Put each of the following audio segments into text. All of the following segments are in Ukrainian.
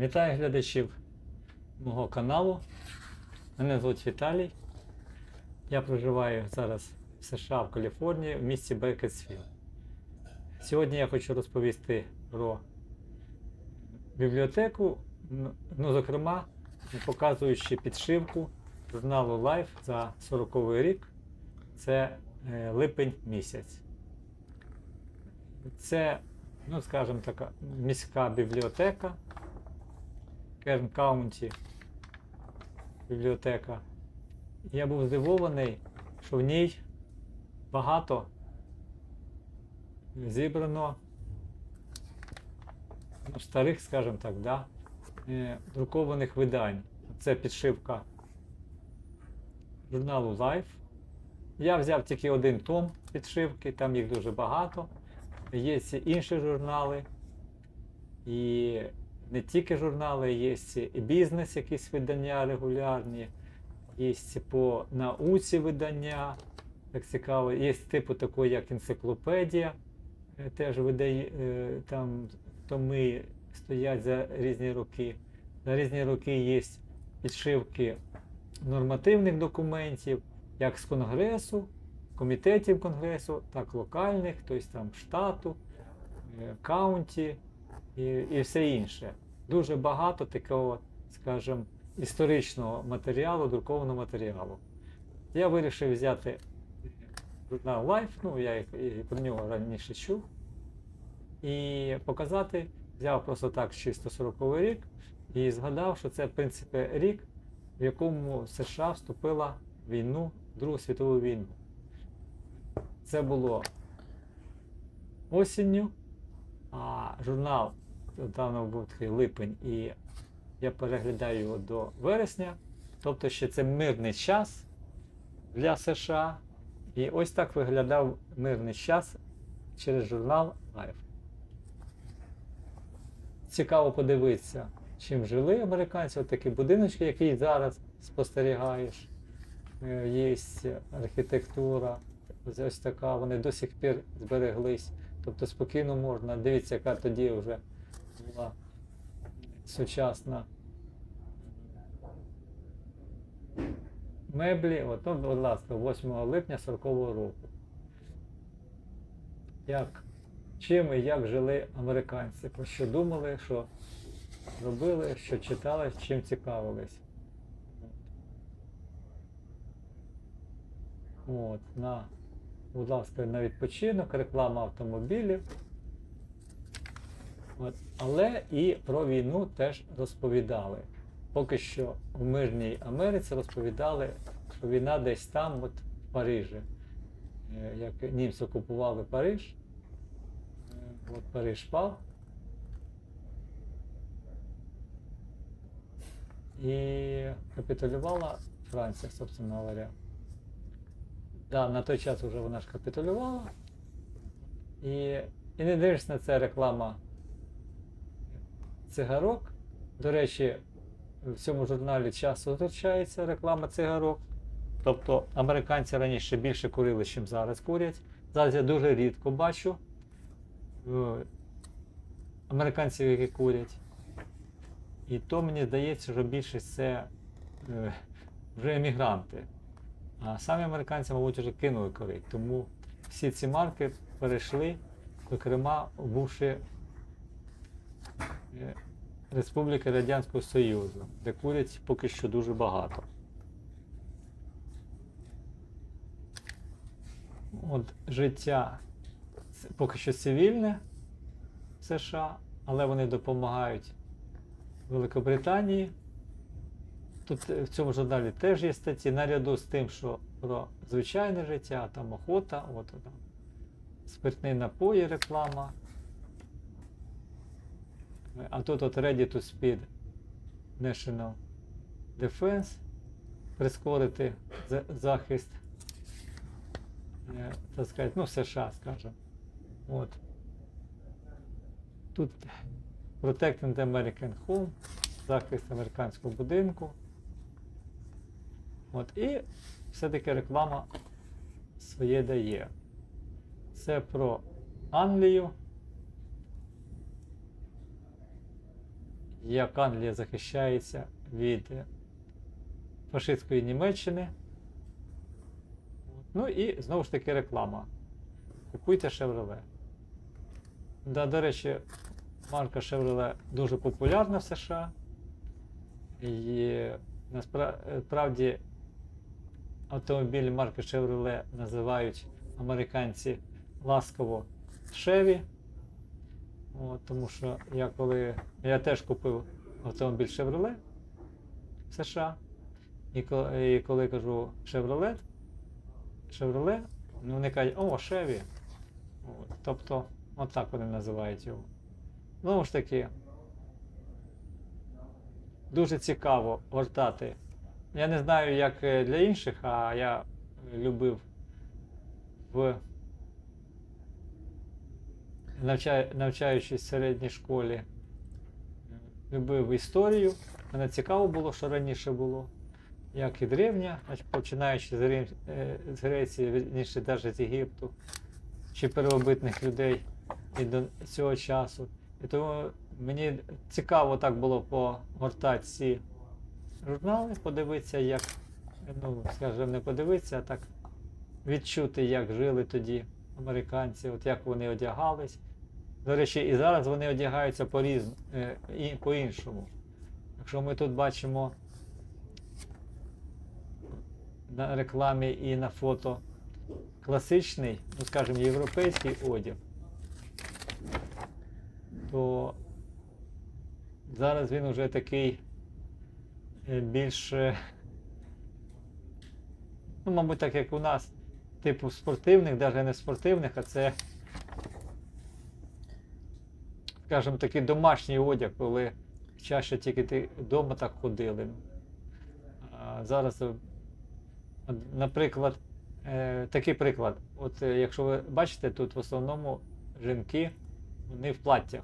Вітаю глядачів мого каналу. Мене звуть Віталій. Я проживаю зараз в США в Каліфорнії в місті Бекетсфілд. Сьогодні я хочу розповісти про бібліотеку, ну, ну, зокрема, показуючи підшивку журналу Life за 40-й рік. Це е, липень місяць. Це, ну скажімо така, міська бібліотека. Керн Каунті бібліотека. Я був здивований, що в ній багато зібрано ну, старих, скажімо так, да, е, друкованих видань. Це підшивка журналу Life. Я взяв тільки один том підшивки, там їх дуже багато. Є інші журнали. І не тільки журнали, є і бізнес, якісь видання регулярні, є по науці видання, як цікаво, є типу такої, як енциклопедія, е, теж видає, е, там томи стоять за різні роки. За різні роки є підшивки нормативних документів, як з Конгресу, комітетів Конгресу, так локальних, тобто там штату, е, каунті і, і все інше. Дуже багато такого, скажімо, історичного матеріалу, друкованого матеріалу. Я вирішив взяти журнал Life, ну я про нього раніше чув, і показати, взяв просто так чисто 40 рік і згадав, що це, в принципі, рік, в якому США вступила в війну, Другу світову війну. Це було осінню, а журнал давно був такий липень, і я переглядаю його до вересня. Тобто ще це мирний час для США. І ось так виглядав мирний час через журнал Life. Цікаво подивитися, чим жили американці, от такі будиночки, які зараз спостерігаєш. Е, Є архітектура, ось- ось така, вони до сих пір збереглись. Тобто спокійно можна. Дивіться, яка тоді вже була сучасна меблі. От, будь ласка, 8 липня 40-го року. Як, чим і як жили американці, про що думали, що робили, що читали, чим цікавились. От, на, будь ласка, на відпочинок, реклама автомобілів. От. Але і про війну теж розповідали. Поки що в мирній Америці розповідали, що війна десь там, от в Парижі. Е, Як німці окупували Париж, е, от Париж пав. І капітулювала Франція, собственно говоря. Да, на той час вже вона ж капітулювала. І, і не дивишся на це реклама цигарок. До речі, в цьому журналі часто зустрічається реклама цигарок. Тобто американці раніше більше курили, ніж зараз курять. Зараз я дуже рідко бачу е, американців, які курять. І то мені здається, що більшість це е, вже емігранти. А самі американці, мабуть, вже кинули курити. Тому всі ці марки перейшли, зокрема, бувши Республіки Радянського Союзу, де курять поки що дуже багато. От життя поки що цивільне в США, але вони допомагають Великобританії. Тут е, в цьому журналі теж є статті, наряду з тим, що про звичайне життя, там охота, от там, спиртні напої, реклама. А тут от Ready to Speed National Defense, прискорити захист, е, так сказати, ну, США, скажімо. От. Тут Protecting the American Home, захист американського будинку. От, і все-таки реклама своє дає. Це про Англію. Як Англія захищається від фашистської Німеччини. Ну і знову ж таки реклама. Купуйте Chevrolet. Да, до речі, марка Chevrolet дуже популярна в США. І насправді автомобілі марки Chevrolet називають американці ласково Chevy. От, тому що я коли. Я теж купив автомобіль Chevrolet в США. І коли, і коли кажу Chevrolet, Chevrolet, ну вони кажуть, о, Chevy. От, тобто, отак вони називають його. Знову ж таки, дуже цікаво гортати. Я не знаю, як е, для інших, а я любив в. Навчаючись в середній школі, любив історію. Мене цікаво було, що раніше було, як і древня, починаючи з, Рим... е, з Греції, вірніше навіть з Єгипту, чи первобитних людей і до цього часу. І тому мені цікаво так було погортати ці журнали, подивитися, як, ну, скажімо, не подивитися, а так відчути, як жили тоді американці, от як вони одягались. До речі, і зараз вони одягаються по різн... е, і по-іншому. Якщо ми тут бачимо на рекламі і на фото класичний, ну скажімо, європейський одяг, то зараз він вже такий е, більш, е, ну, мабуть, так як у нас, типу спортивних, навіть не спортивних, а це, скажімо, такий домашній одяг, коли чаще тільки ти вдома так ходили. А зараз, е, наприклад, е, такий приклад. От е, якщо ви бачите, тут в основному жінки, вони в платтях.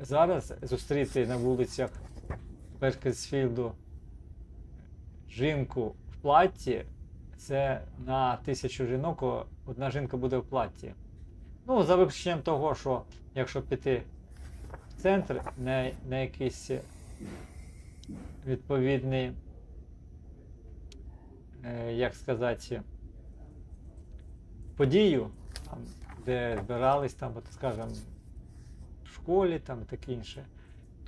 Зараз зустріти на вулицях Беркетсфілду жінку в платті, це на тисячу жінок одна жінка буде в платті. Ну, за виключенням того, що якщо піти в центр на, на якийсь відповідний, е, як сказати, подію, там, де збирались, там, от, скажімо, в школі там і таке інше,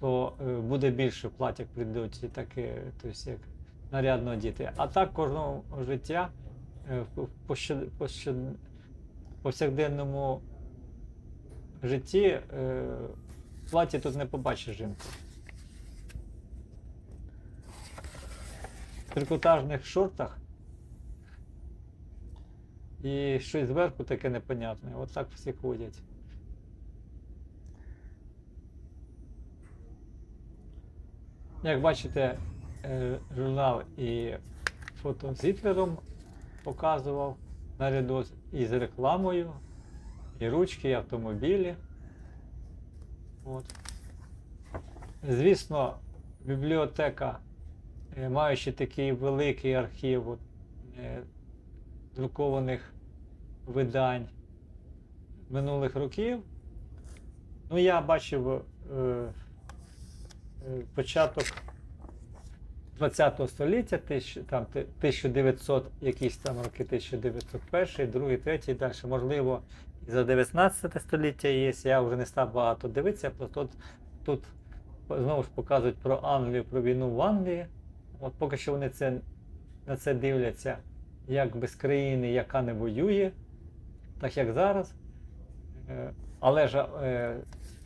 то е, буде більше платять прийдуть і таке, тобто як нарядно одіти. А так кожного життя е, пощад- пощад- повсякденному житті е, платі тут не побачиш жінку. В трикотажних шортах і щось зверху таке непонятне. От так всі ходять. Як бачите, е, журнал і фото з Гітлером показував наряду з- із рекламою, і ручки, і автомобілі. От. Звісно, бібліотека, е, маючи такий великий архів от, е, друкованих видань минулих років, ну я бачив е, е, початок 20 століття, тисяч- там, 1900, якісь там роки 1901, 2, 3, далі, можливо, і за 19 століття є. Я вже не став багато дивитися, просто от, тут знову ж показують про Англію, про війну в Англії. От поки що вони це, на це дивляться як без країни, яка не воює, так як зараз. Е, Але ж е,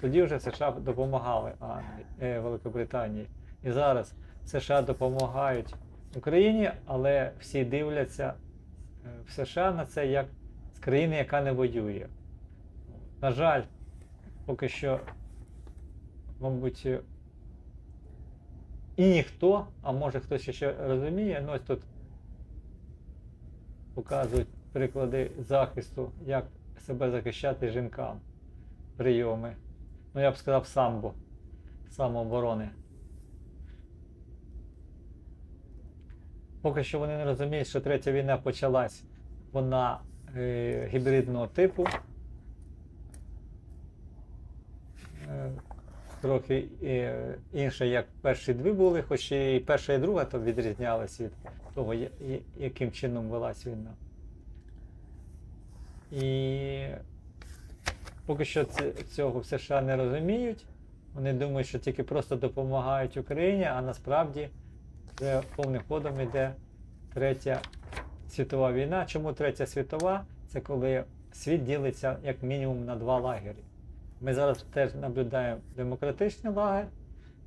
тоді вже США допомагали Англії, е, Великобританії. І зараз США допомагають Україні, але всі дивляться е, в США на це як з країни, яка не воює. На жаль, поки що, мабуть, е, і ніхто, а може хтось ще розуміє, ну ось тут показують приклади захисту, як себе захищати жінкам, прийоми. Ну, я б сказав, самбо, самооборони. Поки що вони не розуміють, що третя війна почалась, вона е, гібридного типу. Е, трохи е, інша, як перші дві були, хоч і перша і друга то відрізнялися від того, яким чином велась війна. І поки що цього в США не розуміють. Вони думають, що тільки просто допомагають Україні, а насправді вже повним ходом йде третя світова війна. Чому третя світова? Це коли світ ділиться як мінімум на два лагері. Ми зараз теж наблюдаємо демократичний лагер,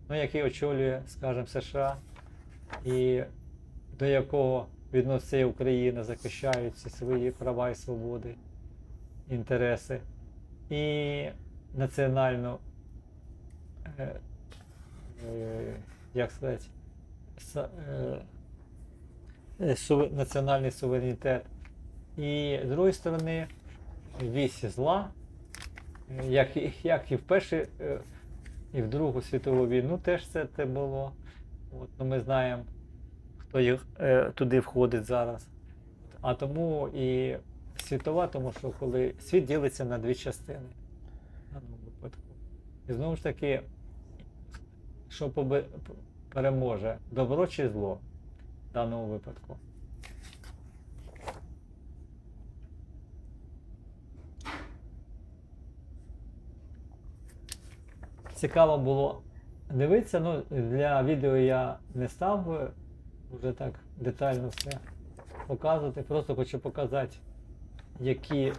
ну, який очолює, скажімо, США, і до якого відноситься Україна, захищаючи свої права і свободи, інтереси. І національну, е, е, як сказати, національний суверенітет. І з другої сторони, вісь зла, е, як, і- як і в Першу, е, і в Другу світову війну теж це, це було. От, ну, ми знаємо, хто їх, е, туди входить зараз. А тому і світова, тому що коли світ ділиться на дві частини даному випадку. І знову ж таки, що побе- переможе, добро чи зло в даному випадку. Цікаво було дивитися. Ну, для відео я не став е, вже так детально все показувати. Просто хочу показати, які,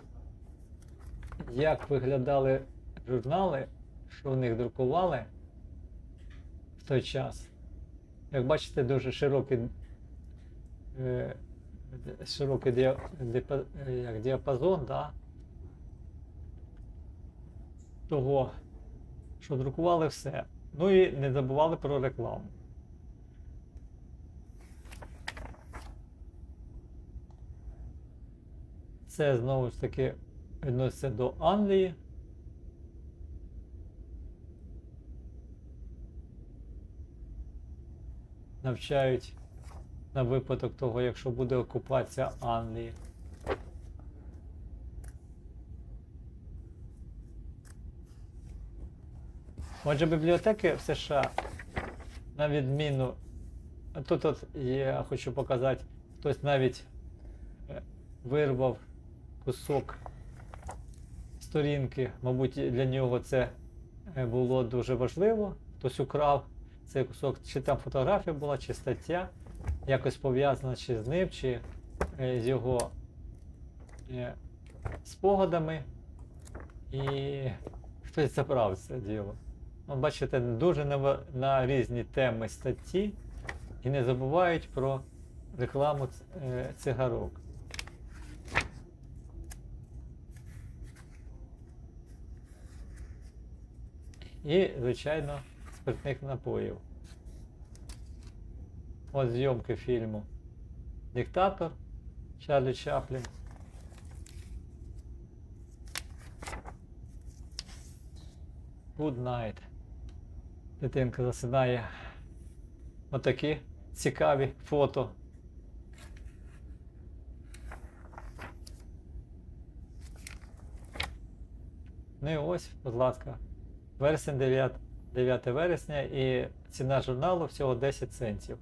як виглядали журнали, що в них друкували в той час. Як бачите, дуже широкий, е, широкий е, як діапазон да, того, що друкували все. Ну і не забували про рекламу. Це знову ж таки відноситься до Англії. Навчають на випадок того, якщо буде окупація Англії. Отже, бібліотеки в США, на відміну, тут от я хочу показати, хтось навіть е, вирвав кусок сторінки. Мабуть, для нього це е, було дуже важливо. Хтось украв цей кусок, чи там фотографія була, чи стаття, якось пов'язана чи з ним, чи е, з його е, спогадами. І хтось забрав це діло. Ну, бачите, дуже на, на різні теми статті і не забувають про рекламу е, цигарок. І, звичайно, спиртних напоїв. Ось зйомки фільму Диктатор Чарлі Чаплін. Good night. Дитинка засинає. Отакі цікаві фото. Ну і ось, будь ласка, вересень 9, 9 вересня і ціна журналу всього 10 центів.